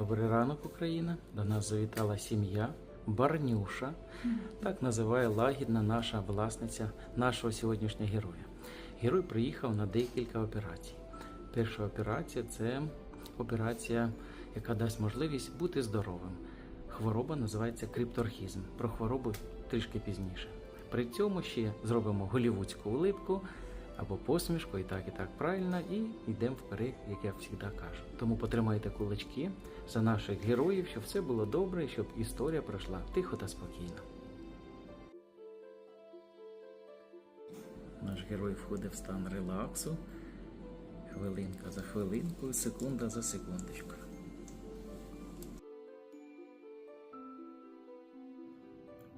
Добрий ранок, Україна. До нас завітала сім'я Барнюша. Так називає лагідна наша власниця нашого сьогоднішнього героя. Герой приїхав на декілька операцій. Перша операція це операція, яка дасть можливість бути здоровим. Хвороба називається крипторхізм. Про хворобу трішки пізніше. При цьому ще зробимо голівудську улипку або посмішку, і так, і так правильно, і йдемо вперед, як я завжди кажу. Тому потримайте кулачки за наших героїв, щоб все було добре, і щоб історія пройшла тихо та спокійно. Наш герой входить в стан релаксу. Хвилинка за хвилинкою, секунда за секундочкою.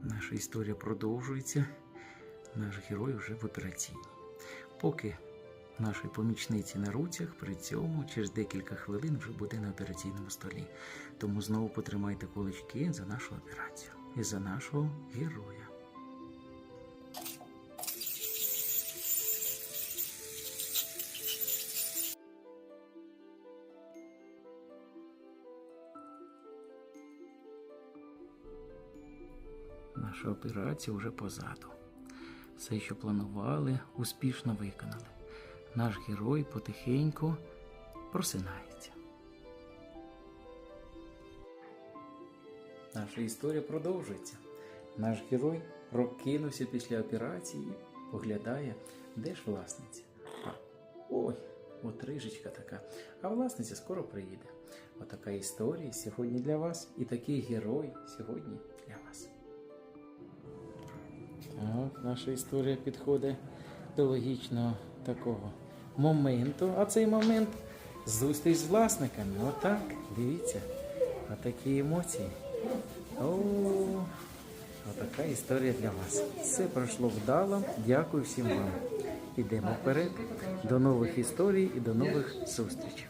Наша історія продовжується. Наш герой вже в операційній. Поки нашої помічниці на руцях, при цьому через декілька хвилин вже буде на операційному столі. Тому знову потримайте кулачки за нашу операцію і за нашого героя. Наша операція вже позаду. Все, що планували, успішно виконали. Наш герой потихеньку просинається. Наша історія продовжується. Наш герой прокинувся після операції, поглядає, де ж власниця. Ой, от рижечка така. А власниця скоро приїде. Отака історія сьогодні для вас, і такий герой сьогодні для вас. Наша історія підходить до логічного такого моменту. А цей момент зустріч з власниками. Отак, дивіться. Отакі емоції. О, отака історія для вас. Все пройшло вдало. Дякую всім вам. Ідемо вперед. До нових історій і до нових зустрічей.